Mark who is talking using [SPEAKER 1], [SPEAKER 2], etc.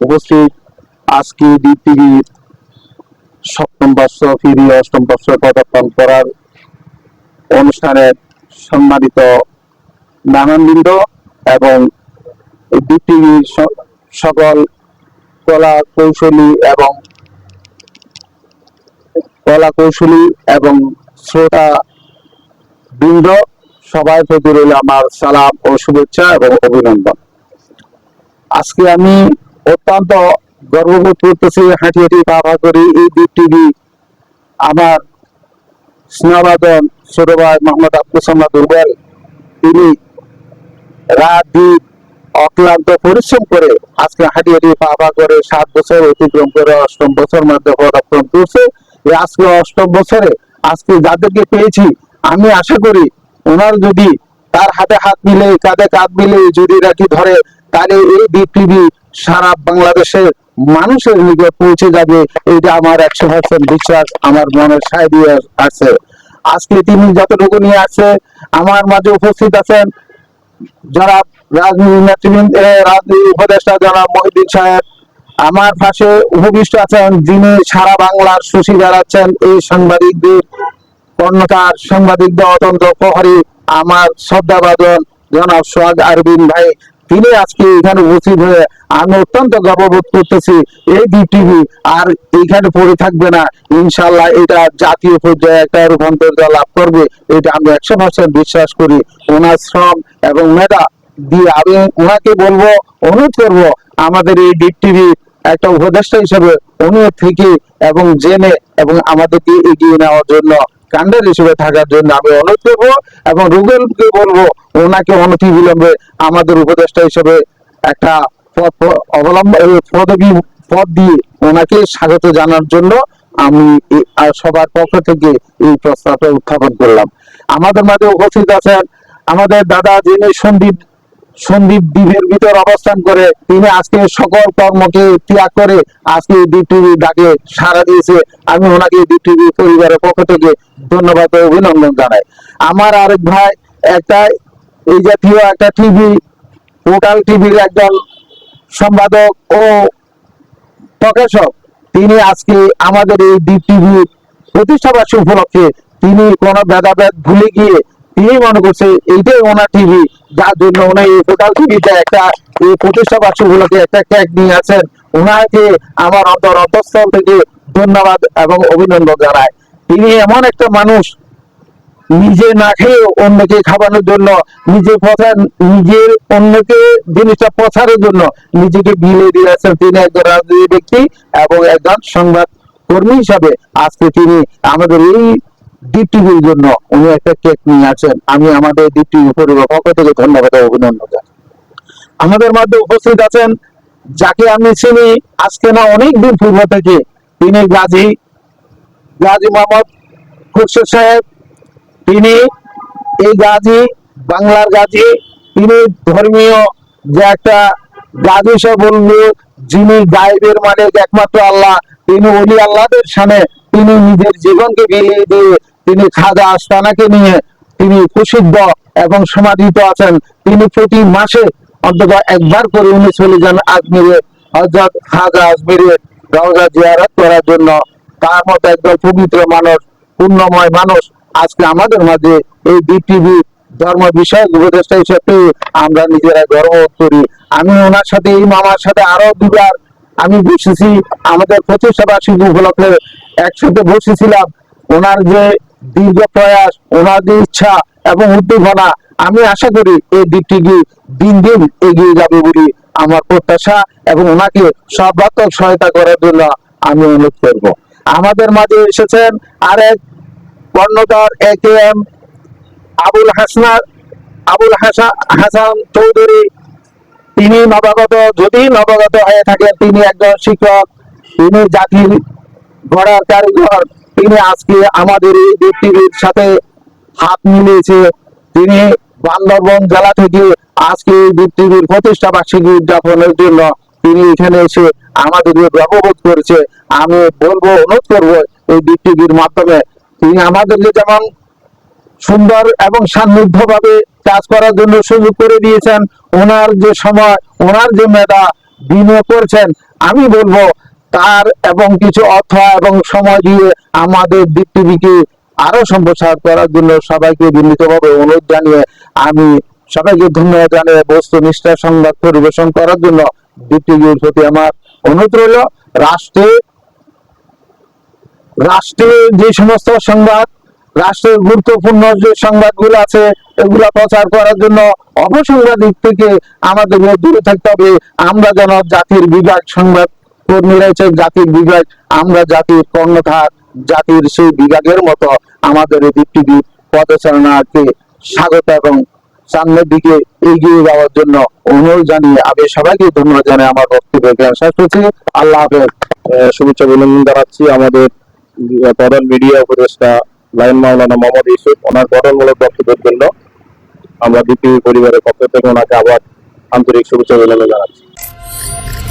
[SPEAKER 1] উপস্থিত আজকে ডিটিভির সপ্তম বর্ষ, ফিরি অষ্টম বর্ষ পদার্পণ করার অনুষ্ঠানের সম্মানিত নানানবৃন্দ এবং ডিটিভির সকল কলা কৌশলী এবং কলা কৌশলী এবং শ্রোতা বৃন্দ সবার প্রতি রইল আমার সালাম ও শুভেচ্ছা এবং অভিনন্দন। আজকে আমি অত্যন্ত গর্ববোধ করতেছি হাঁটি হাঁটি পা করি এই দিক টিভি আমার স্নেহবাদন ছোট ভাই মোহাম্মদ সাম্মা দুর্বল তিনি রাত দ্বীপ অক্লান্ত পরিশ্রম করে আজকে হাঁটি হাঁটি পা করে সাত বছর অতিক্রম করে অষ্টম বছর মধ্যে পদার্পণ করছে। আজকে অষ্টম বছরে আজকে যাদেরকে পেয়েছি, আমি আশা করি ওনার যদি তার হাতে হাত মিলে, কাঁধে কাঁধ মিলে যদি রাখি ধরে, তাহলে এই দ্বীপ সারা বাংলাদেশের মানুষের নিকট পৌঁছে যাবে এটা আমার একশো পার্সেন্ট বিশ্বাস, আমার মনের সায় আছে। আজকে তিনি যতটুকু নিয়ে আসছে আমার মাঝে উপস্থিত আছেন যারা রাজনীতি রাজনীতি উপদেষ্টা যারা মহিদিন সাহেব। আমার পাশে উপবিষ্ট আছেন যিনি সারা বাংলার সুশী দাঁড়াচ্ছেন এই সাংবাদিকদের কর্ণকার সাংবাদিকদের অতন্ত্র প্রহরী আমার শ্রদ্ধাভাজন জনাব সোহাগ আরবিন ভাই। তিনি আজকে এখানে উপস্থিত হয়ে আমি অত্যন্ত গর্ববোধ করতেছি, এই দ্বীপ টিভি আর এখানে পড়ে থাকবে না। ইনশাল্লাহ এটা জাতীয় পর্যায়ে একটা রূপান্তর লাভ করবে, এটা আমি একশো পার্সেন্ট বিশ্বাস করি। ওনার শ্রম এবং মেধা দিয়ে আমি ওনাকে বলব, অনুরোধ করব, আমাদের এই দ্বীপ টিভি একটা উপদেষ্টা হিসেবে অনুরোধ থেকে এবং জেনে এবং আমাদেরকে এগিয়ে নেওয়ার জন্য কান্ডার হিসেবে থাকার জন্য আমি অনুরোধ করব এবং রুবেলকে বলব, ওনাকে অনতি বিলম্বে আমাদের উপদেষ্টা হিসেবে একটা পদ প- অবলম্বন পদবি, পদ দিয়ে ওনাকে স্বাগত জানার জন্য আমি সবার পক্ষ থেকে এই প্রস্তাবটা উত্থাপন করলাম। আমাদের মাঝে উপস্থিত আছেন আমাদের দাদা যিনি সন্দীপ সন্দীপ দ্বীপের ভিতর অবস্থান করে। তিনি আজকে সকল কর্মকে ত্যাগ করে আজকে দ্বীপ টিভি ডাকে সাড়া দিয়েছে। আমি ওনাকে দ্বীপ টিভি পরিবারের পক্ষ থেকে ধন্যবাদ অভিনন্দন জানাই। আমার আরেক ভাই, একটা এই জাতীয় একটা টিভি পোর্টাল টিভির একজন সম্পাদক ও প্রকাশক। তিনি আজকে আমাদের এই দ্বীপ টিভি প্রতিষ্ঠাবার্ষিক উপলক্ষে তিনি কোন ভেদাভেদ ভুলে গিয়ে তিনি মনে করছে, এইটাই ওনার টিভি যার জন্য উনি এই পোর্টাল টিভিতে একটা এই প্রতিষ্ঠা বার্ষিক উপলক্ষে একটা ট্যাগ নিয়ে আছেন ওনাকে আমার অন্তর অন্তঃস্থল থেকে ধন্যবাদ এবং অভিনন্দন জানায় তিনি এমন একটা মানুষ, নিজে না খেয়ে অন্যকে খাওয়ানোর জন্য নিজে প্রচার নিজের অন্যকে জিনিসটা প্রচারের জন্য নিজেকে বিলে দিয়েছেন তিনি একজন রাজনীতি ব্যক্তি এবং একজন সংবাদ কর্মী হিসাবে আজকে তিনি আমাদের এই ডিপ টিভির জন্য উনি একটা কেক নিয়ে আছেন আমি আমাদের ডিপটিভি পরিবার পক্ষ থেকে ধন্যবাদ অভিনন্দন জানাই। আমাদের মধ্যে উপস্থিত আছেন যাকে আমি চিনি, আজকে না অনেক দিন পূর্ব থেকে, তিনি গাজী গাজী মোহাম্মদ খুরশেদ সাহেব। তিনি এই গাজী, বাংলার গাজী, তিনি ধর্মীয় যে একটা গাজী সে বলব যিনি গায়েবের মালিক একমাত্র আল্লাহ, তিনি অলি আল্লাহদের সামনে তিনি নিজের জীবনকে বিলিয়ে দিয়ে তিনি খাজা আস্তানাকে নিয়ে তিনি প্রসিদ্ধ এবং সমাধিত আছেন। তিনি প্রতি মাসে অন্তত একবার করে উনি চলে যান আজমিরে হজরত খাজা আজমিরে রওজা জিয়ারত করার জন্য। তার মতো একদল পবিত্র মানুষ, পুণ্যময় মানুষ আজকে আমাদের মাঝে এই বিটিভি ধর্ম বিষয়ক উপদেষ্টা হিসেবে আমরা নিজেরা গর্ববোধ করি। আমি ওনার সাথে, এই মামার সাথে আরও দুবার আমি বসেছি। আমাদের প্রতিষ্ঠা বার্ষিক উপলক্ষে একসাথে বসেছিলাম। ওনার যে দীর্ঘ প্রয়াস ওনাদের ইচ্ছা এবং উদ্দীপনা। আমি আশা করি এই দিকটিকে দিন দিন এগিয়ে যাবে বলে আমার প্রত্যাশা এবং ওনাকে সর্বাত্মক সহায়তা করার জন্য আমি অনুরোধ করব। আমাদের মাঝে এসেছেন আরেক কর্ণধার এ কে এম আবুল হাসনার আবুল হাসা- হাসান চৌধুরী। তিনি নবাগত, যদি নবাগত হয়ে থাকেন, তিনি একজন শিক্ষক। তিনি জাতির গড়ার কারিগর। তিনি আজকে আমাদের এই টিভির সাথে হাত মিলিয়েছে। তিনি বান্দরবন জেলা থেকে আজকে এই টিভির প্রতিষ্ঠা বার্ষিকী উদযাপনের জন্য তিনি এখানে এসে আমাদেরকে গর্ববোধ করেছে। আমি বলব, অনুরোধ করব এই টিভির মাধ্যমে। তিনি আমাদেরকে যেমন সুন্দর এবং সান্নিধ্য ভাবে কাজ করার জন্য সুযোগ করে দিয়েছেন, ওনার যে সময়, ওনার যে মেধা বিনিয়োগ করছেন, আমি বলব তার এবং কিছু অর্থ এবং সময় দিয়ে আমাদের দিক আরও সম্প্রসার করার জন্য সবাইকে বিনীতভাবে অনুরোধ জানিয়ে আমি সবাইকে ধন্যবাদ জানিয়ে বস্তুনিষ্ঠা সংবাদ পরিবেশন করার জন্য দিক প্রতি আমার অনুরোধ রইল। রাষ্ট্রে রাষ্ট্রের যে সমস্ত সংবাদ, রাষ্ট্রের গুরুত্বপূর্ণ যে সংবাদগুলো আছে, এগুলা প্রচার করার জন্য অপসংবাদিক থেকে আমাদের দূরে থাকতে হবে। আমরা যেন জাতির বিভাগ সংবাদ কর্মী রয়েছে জাতির বিভাগ আমরা জাতির কর্ণধার, জাতির সেই বিভাগের মতো আমাদের টিভি পদচারণাকে স্বাগত এবং সামনের দিকে এগিয়ে যাওয়ার জন্য অনুরোধ জানিয়ে আমি সবাইকে ধন্যবাদ জানাই আমার বক্তব্য শেষ করছি। আল্লাহ হাফেজ।
[SPEAKER 2] শুভেচ্ছা অভিনন্দন জানাচ্ছি আমাদের প্রধান মিডিয়া উপদেষ্টা লাইন মাওলানা মোহাম্মদ ইউসুফ, ওনার গঠনমূলক বক্তব্যের জন্য আমরা দ্বিতীয় পরিবারের পক্ষ থেকে ওনাকে আবার আন্তরিক শুভেচ্ছা অভিনন্দন জানাচ্ছি। you